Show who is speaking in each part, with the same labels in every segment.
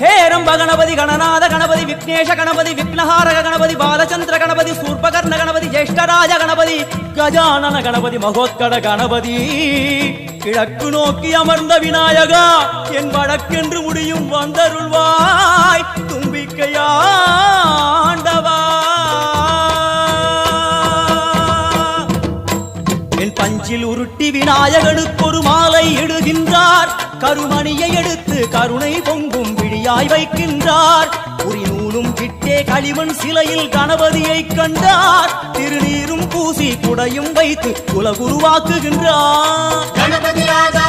Speaker 1: ஹேரம்ப கணபதி கணநாத கணபதி விக்னேஷ கணபதி விக்னஹாரக கணபதி பாலச்சந்திர கணபதி சூர்பகர்ண கணபதி ஜேஷ்டராஜ கணபதி கஜானன கணபதி மகோத்கட கணபதி. கிழக்கு நோக்கி அமர்ந்த விநாயகா என் வடக்கென்று முடியும் வந்தருள்வாய் தும்பிக்கையாண்டவா. என் பஞ்சில் உருட்டி விநாயகனுக்கு ஒரு மா கருமணியை எடுத்து கருணை பொங்கும் விழியாய் வைக்கின்றார். உரி கிட்டே களிமண் சிலையில் கணபதியை கண்டார். திருநீரும் பூசி குடையும் வைத்து குலகுருவாக்குகின்றார்.
Speaker 2: கணபதி ராஜா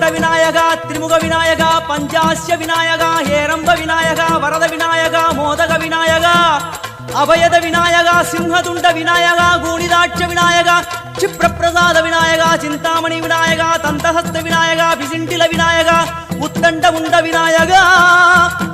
Speaker 1: ஏகதந்த விநாயகா திரிமுக விநாயகா பஞ்சாஸ்ய விநாயகா ஹேரம்ப விநாயகா வரத விநாயகா மோதக விநாயகா அபயத விநாயகா சிம்ஹதுண்ட விநாயகா கூணிதாட்ச விநாயகா க்ஷிப்ரப்பிரசாத விநாயகா சிந்தாமணி விநாயகா தந்தஹஸ்த விநாயகா பிசிண்டில விநாயகா உத்தண்ட உண்ட விநாயகா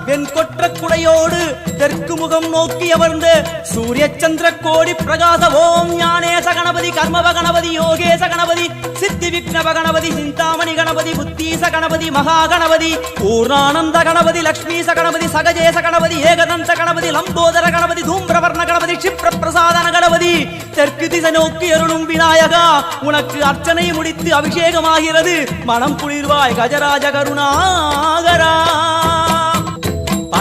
Speaker 1: வெண் கொற்ற குடையோடு தெற்கு முகம் நோக்கி அமர்ந்து சூரிய சந்திர கோடி பிரகாச ஓம் ஞானேச கணபதி கர்மவ கணபதி யோகேச கணபதி சித்தி விக்னவ கணபதி சிந்தாமணி கணபதி புத்தீச கணபதி மகா கணபதி பூர்ணானந்த கணபதி லக்ஷ்மீச கணபதி சகஜேச கணபதி ஏகதந்த கணபதி லம்போதர கணபதி தூம்பிரவர்ண கணபதி க்ஷிப்ர பிரசாதன கணபதி. தெற்கு திசை நோக்கி அருளும் விநாயகா உனக்கு அர்ச்சனை முடித்து அபிஷேகமாகிறது. மனம் குளிர்வாய் கஜராஜ கருணாகர.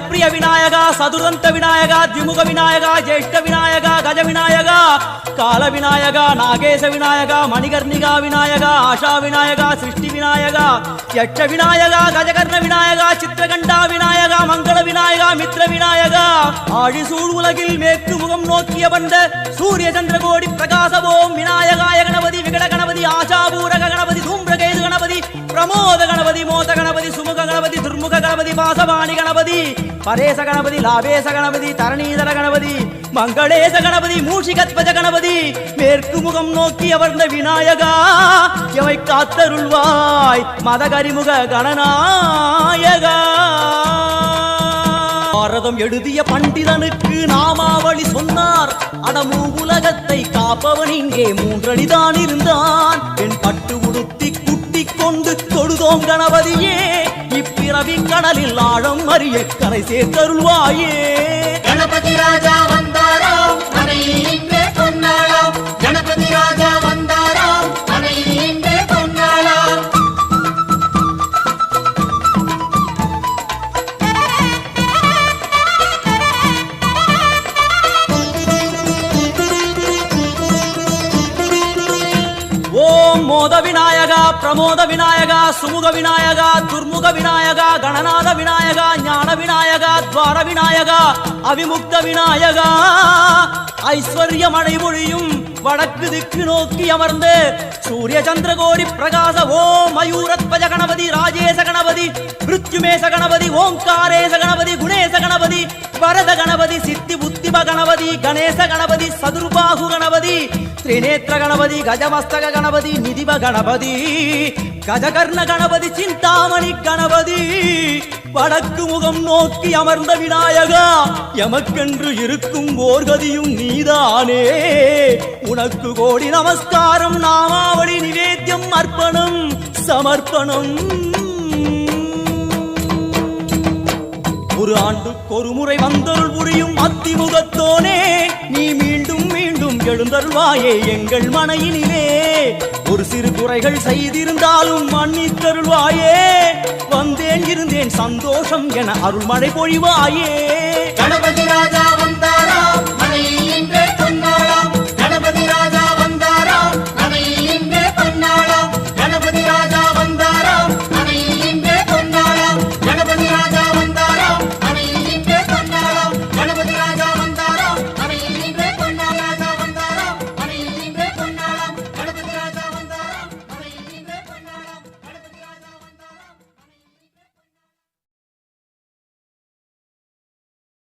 Speaker 1: விநாயகா கலிப்பிரிய விநாயகா சதுரந்த விநாயகா திமுக விநாயகா ஜேஷ்ட விநாயகா கஜ விநாயகா கால விநாயகா நாகேச விநாயகா மணிகர்ணிகா விநாயகா ஆஷா விநாயகா சிருஷ்டி விநாயகா யட்ச விநாயகா கஜகர்ண விநாயகா சித்திரகண்டா விநாயகா மங்கள விநாயகா மித்ர விநாயகா. ஆழிசூழ் உலகில் மேற்கு முகம் நோக்கிய வந்த சூரிய சந்திரகோடி பிரகாச ஓம் விநாயகாய கணபதி விகட கணபதி ஆஷாபூரக கணபதி தூம்பிரகேது கணபதி பிரமோத கணபதி மோத கணபதி சுமுக கணபதி துர்முக கணபதி பாசவாணி கணபதி. பரேச கணபதி லாபேச கணபதி தரணீதர கணபதி மங்களேச கணபதி மூஷிகத்வஜ கணபதி மேற்கு முகம் நோக்கி அமர்ந்த விநாயகா எவை காத்தருள்வாய் மதகரிமுக கணநாயகா. பாரதம் எழுதிய பண்டிதனுக்கு நாமாவளி சொன்னார் அடமூ உலகத்தை காப்பவன் இங்கே மூன்றடிதான் இருந்தான். என் பட்டு உடுத்தி குட்டி கொண்டு தொழுதோம் கணபதியே. இப்பிறவி கடலில் ஆழம் அறிய கரை சேர்த்தருள்வாயே.
Speaker 2: கணபதி ராஜா வந்தாராம் மனையில் கணபதி ராஜா
Speaker 1: விநாயகா பிரமோத விநாயகா சுமுக விநாயகா துர்முக விநாயகா கணநாத விநாயகா ஞான விநாயகா துவார விநாயகா அவிமுக்த விநாயகா. ஐஸ்வர்யமடை மொழியும் வடக்கு திக்கு நோக்கி அமர்ந்து சூரிய சந்திரகோடி பிரகாச ஓம் மயூரத்வஜ கணபதி ராஜேச கணபதி மிருத்யுமேச கணபதி ஓம்காரேச கணபதி குணேச கணபதி வரத கணபதி சித்தி புத்திம கணபதி கணேச கணபதி சதுர்பாகு கணபதி திரிநேத்திர கணபதி கஜமஸ்தக கணபதி நிதிவ கணபதி கஜகர்ண கணபதி சிந்தாமணி கணபதி. வடக்கு முகம் நோக்கி அமர்ந்த விநாயகா எமக்கென்று இருக்கும் ஓர்கதியும் நீதானே. உனக்கு கோடி நமஸ்காரம் நாமாவளி நிவேத்தியம் அர்ப்பணம் சமர்ப்பணம். ஒரு ஆண்டுக்கு ஒரு முறை வந்தருள் புரியும் அத்திமுகத்தோனே நீ மீண்டும் மீண்டும் எழுந்தருள்வாயே எங்கள் மனையினிலே. ஒரு சிறு குறைகள் செய்திருந்தாலும் மன்னித்தருள்வாயே. வந்தேன் இருந்தேன் சந்தோஷம் என அருள்மழை பொழிவாயே.
Speaker 2: கணபதி ராஜா வந்தாராம்